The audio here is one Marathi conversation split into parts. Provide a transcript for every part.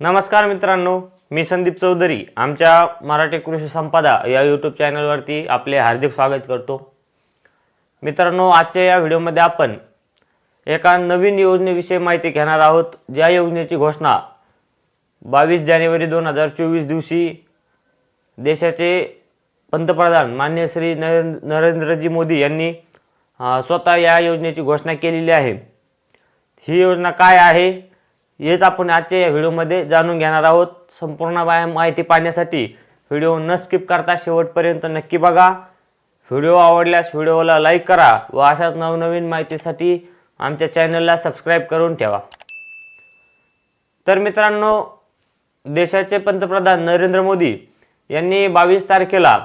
नमस्कार मित्रांनो मी संदीप चौधरी आमच्या मराठी कृषी संपदा या यूट्यूब चॅनलवरती आपले हार्दिक स्वागत करतो. मित्रांनो आजच्या या व्हिडिओमध्ये आपण एका नवीन योजनेविषयी माहिती घेणार आहोत. ज्या योजनेची घोषणा बावीस जानेवारी दोन हजार चोवीस दिवशी देशाचे पंतप्रधान मान्य श्री नरेंद्र नरेंद्रजी मोदी यांनी स्वतः या योजनेची घोषणा केलेली आहे. ही योजना काय आहे? हेच आपण आजच्या या व्हिडिओमध्ये जाणून घेणार आहोत. संपूर्ण व्यायाम माहिती पाहण्यासाठी व्हिडिओ न स्किप करता शेवटपर्यंत नक्की बघा. व्हिडिओ आवडल्यास व्हिडिओला लाईक करा व अशाच नवनवीन माहितीसाठी आमच्या चॅनलला सबस्क्राईब करून ठेवा. तर मित्रांनो देशाचे पंतप्रधान नरेंद्र मोदी यांनी बावीस तारखेला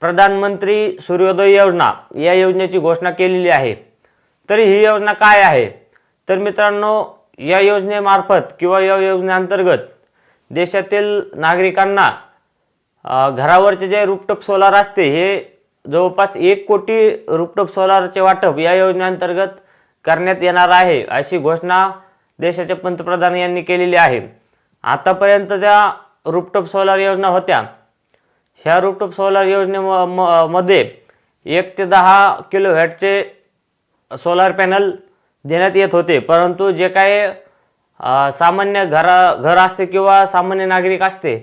प्रधानमंत्री सूर्योदय योजना या योजनेची घोषणा केलेली आहे. तर ही योजना काय आहे? तर मित्रांनो या योजनेमार्फत किंवा या योजनेअंतर्गत देशातील नागरिकांना घरावरचे जे रूपटॉप सोलार असते हे जवळपास एक कोटी रूपटॉप सोलारचे वाटप या योजनेअंतर्गत करण्यात येणार आहे अशी घोषणा देशाचे पंतप्रधान यांनी केलेली आहे. आतापर्यंत ज्या रूपटॉप सोलार योजना होत्या ह्या रूपटॉप सोलार योजने म मध्ये एक ते दहा किलो व्हॅटचे सोलार पॅनल देण्यात येत होते. परंतु जे काही सामान्य घरा घर असते किंवा सामान्य नागरिक असते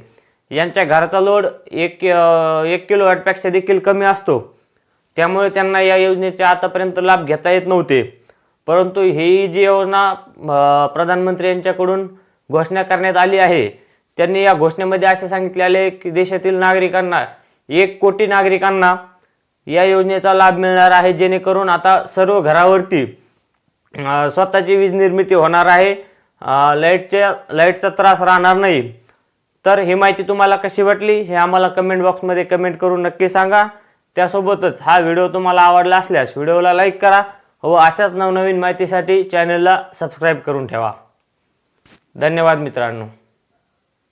यांच्या घराचा लोड एक एक किलो वॅटपेक्षा देखील कमी असतो. त्यामुळे त्यांना या योजनेचे आतापर्यंत लाभ घेता येत नव्हते. परंतु ही जी योजना प्रधानमंत्री यांच्याकडून घोषणा करण्यात आली आहे त्यांनी या घोषणेमध्ये असे सांगितले आहे की देशातील नागरिकांना एक कोटी नागरिकांना या योजनेचा लाभ मिळणार आहे जेणेकरून आता सर्व घरावरती स्वतःची वीज निर्मिती होणार आहे. लाईटच्या लाईटचा त्रास राहणार नाही. तर ही माहिती तुम्हाला कशी वाटली हे आम्हाला कमेंट बॉक्समध्ये कमेंट करून नक्की सांगा. त्यासोबतच हा व्हिडिओ तुम्हाला आवडला असल्यास व्हिडिओला लाईक करा. व अशाच नवनवीन माहितीसाठी चॅनलला सबस्क्राईब करून ठेवा. धन्यवाद मित्रांनो.